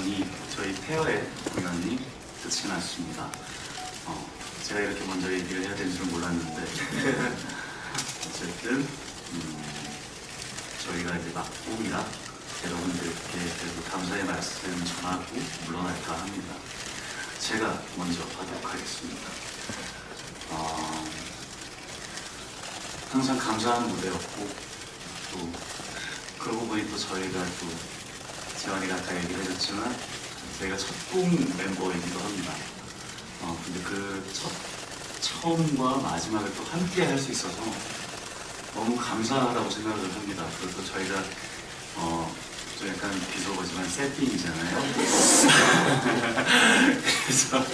공연이 저희 페어의 공연이 끝이 났습니다. 어, 제가 이렇게 먼저 얘기를 해야 되는 줄 몰랐는데 어쨌든 음, 저희가 이제 막공이라 여러분들께 그래도 감사의 말씀 전하고 물러날까 합니다. 제가 먼저 하도록 하겠습니다. 어, 항상 감사한 무대였고 또 그러고 보니 또 저희가 또 재환이가 아까 얘기를 해줬지만 저희가 첫공 멤버이기도 합니다. 어, 근데 그 첫, 처음과 마지막을 또 함께 할 수 있어서 너무 감사하다고 생각을 합니다. 그리고 저희가 어, 좀 약간 비속어지만 세팅이잖아요. 그래서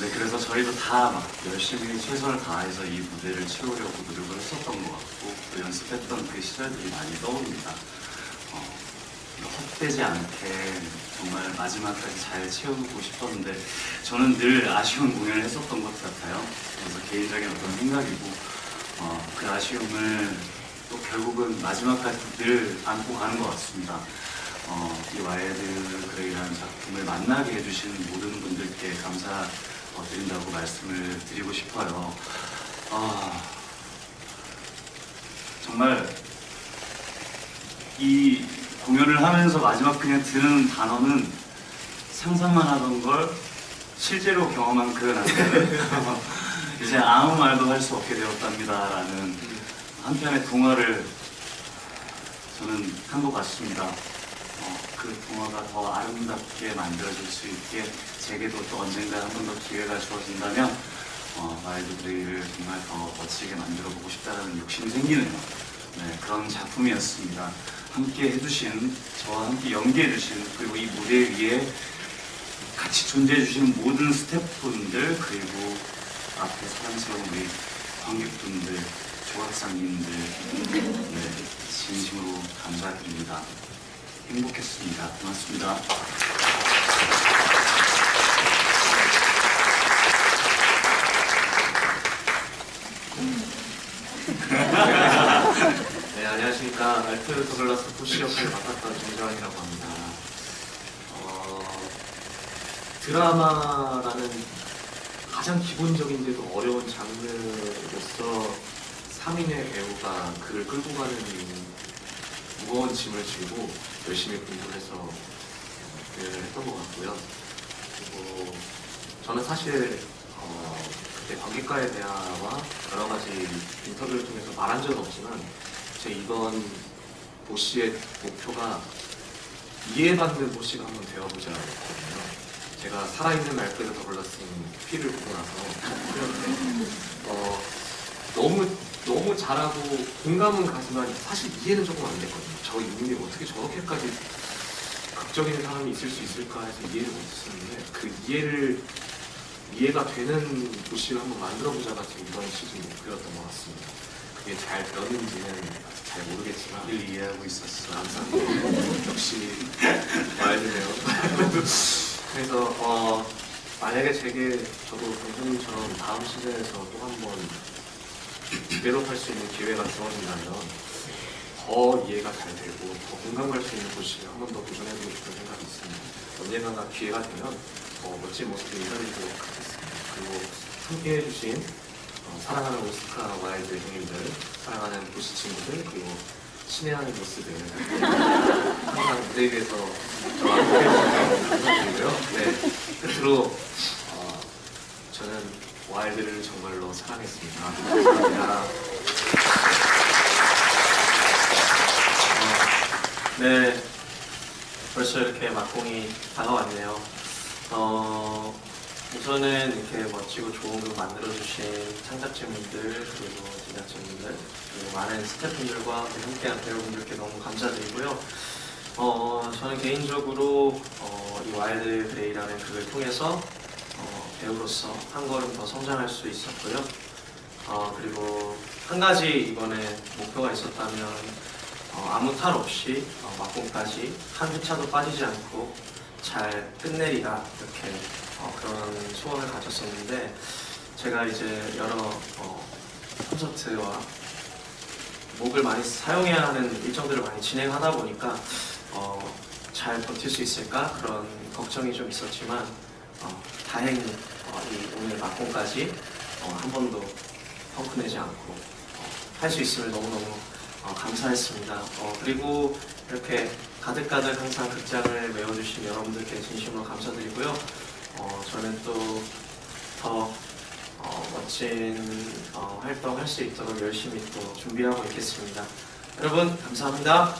네, 그래서 저희도 다 막 열심히 최선을 다해서 이 무대를 채우려고 노력을 했었던 것 같고 또 연습했던 그 시절들이 많이 떠오릅니다. 어, 헛되지 않게 정말 마지막까지 잘 채우고 싶었는데 저는 늘 아쉬운 공연을 했었던 것 같아요. 그래서 개인적인 어떤 생각이고 어, 그 아쉬움을 또 결국은 마지막까지 늘 안고 가는 것 같습니다. 어, 이 와이드 그레이라는 작품을 만나게 해주신 모든 분들께 감사 어, 드린다고 말씀을 드리고 싶어요. 아, 정말 이 공연을 하면서 마지막 그냥 드는 단어는 상상만 하던 걸 실제로 경험한 그 남자는 이제 아무 말도 할 수 없게 되었답니다라는 한편의 동화를 저는 한 것 같습니다. 어, 그 동화가 더 아름답게 만들어질 수 있게 제게도 또 언젠가 한 번 더 기회가 주어진다면 어, 와일드 브레이를 정말 더 멋지게 만들어 보고 싶다는 욕심이 생기는 네, 그런 작품이었습니다. 함께 해주신 저와 함께 연기해 주신 그리고 이 무대 위에 같이 존재해주시는 모든 스태프분들 그리고 앞에 사랑스러운 우리 관객분들 조합상님들 네, 진심으로 감사드립니다. 행복했습니다. 고맙습니다. 네, 알프레드 더글라스 포시 역할을 맡았던 정재환이라고 합니다. 어, 드라마라는 가장 기본적인데도 어려운 장르로서 3인의 배우가 그를 끌고 가는 무거운 짐을 지고 열심히 공부를 해서 공연을 했던 것 같고요. 그리고 저는 사실 어, 그때 관객과의 대화와 여러 가지 인터뷰를 통해서 말한 적은 없지만 제 이번 보시의 목표가 이해받는 보시가 한번 되어보자 했거든요. 제가 살아있는 알프레드 더글라스인 피를 보고 나서 어, 너무 너무 잘하고 공감은 가지만 사실 이해는 조금 안 됐거든요. 저 인물이 어떻게 저렇게까지 극적인 사람이 있을 수 있을까 해서 이해를 못했었는데 그 이해를 이해가 되는 도시를 한번 만들어보자가 지금 이번 시즌 목표였던 것 같습니다. 그게 잘 되었는지는 잘 모르겠지만 늘 이해하고 있었어. 감사합니다. 역시 말드네요. 그래서 어, 만약에 제게 저도 동생님처럼 다음 시즌에서 또 한번 디벨롭할 수 있는 기회가 주어진다면 더 이해가 잘 되고 더 공감 갈수 있는 곳을 한번 더 도전해보고 싶은 생각이 있습니다. 언젠가 기회가 되면 더 멋진 모습을 인사드리도록 하겠습니다. 그리고 함께 해주신 어, 사랑하는 오스카 와일드 형님들, 사랑하는 보시 친구들, 그리고 친애하는 보스들 항상 무대 위에서 저와 함께 감사드리고요. 네, 끝으로 어, 저는 와일드를 정말로 사랑했습니다. 감사합니다. 네, 벌써 이렇게 막공이 다가왔네요. 어, 우선은 이렇게 멋지고 좋은 곡 만들어주신 창작자분들, 그리고 제작진분들, 그리고 많은 스태프분들과 함께한 배우분들께 너무 감사드리고요. 어, 저는 개인적으로 어, 이 와일드 그레이라는 극을 통해서 어, 배우로서 한 걸음 더 성장할 수 있었고요. 어, 그리고 한 가지 이번에 목표가 있었다면 어, 아무 탈 없이 어, 막공까지 한 회차도 빠지지 않고 잘 끝내리라 이렇게 어, 그런 소원을 가졌었는데 제가 이제 여러 어, 콘서트와 목을 많이 사용해야 하는 일정들을 많이 진행하다 보니까 어, 잘 버틸 수 있을까 그런 걱정이 좀 있었지만 어, 다행히 어, 이 오늘 막공까지 어, 한 번도 펑크내지 않고 할수 있음을 너무너무 어, 감사했습니다. 어, 그리고 이렇게 가득가득 항상 극장을 메워주신 여러분들께 진심으로 감사드리고요. 어, 저는 또더 어, 멋진 어, 활동 할 수 있도록 열심히 또 준비하고 있겠습니다. 여러분 감사합니다.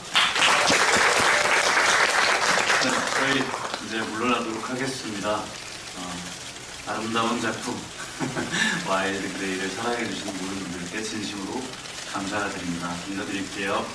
네, 저희 이제 물러나도록 하겠습니다. 어, 아름다운 작품 와일드 그레이를 사랑해주시는 모든 분들께 진심으로 감사드립니다. 인사드릴게요.